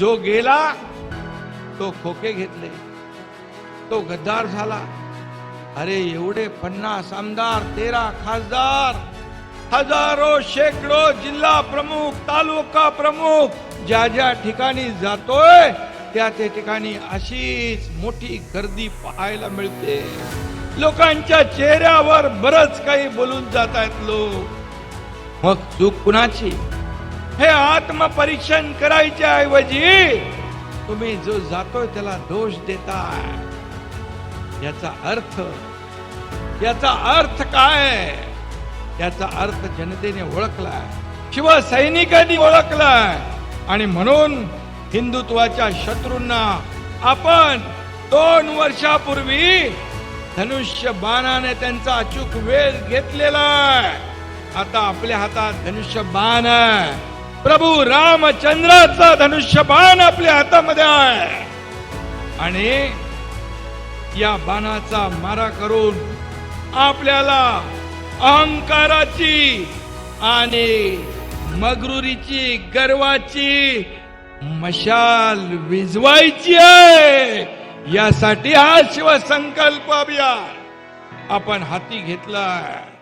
जो गेला तो खोके घेतले. तो गद्दार झाला. अरे एवढे पन्नास आमदार तेरा खासदार हजारो शेकडो जिल्हा प्रमुख तालुका प्रमुख ज्या ज्या ठिकाणी जातोय त्या त्या ठिकाणी अशीच मोठी गर्दी पाहायला मिळते. लोकांच्या चेहऱ्यावर बरच काही बोलून जात आहेत लोक. मग चूक कुणाची? हे आत्मपरीक्षण करायच्या ऐवजी तुम्ही जो जातोय त्याला दोष देताय. याचा अर्थ याचा अर्थ काय? याचा अर्थ जनतेने ओळखलाय शिवसैनिकांनी ओळखलाय. आणि म्हणून हिंदुत्वाच्या शत्रूंना आपण दोन वर्षापूर्वी धनुष्य बाणाने त्यांचा अचूक वेध घेतलेला आहे. आता आपल्या हातात धनुष्य बाण आहे. प्रभू रामचंद्राचा धनुष्य बाण आपल्या हातामध्ये आहे. आणि या बाणाचा मारा करून आपल्याला अहंकाराची आणि मगरुरीची गर्वाची मशाल विजवायची आहे. यासाठी हा शिवसंकल्प अभियान आपण हाती घेतलाय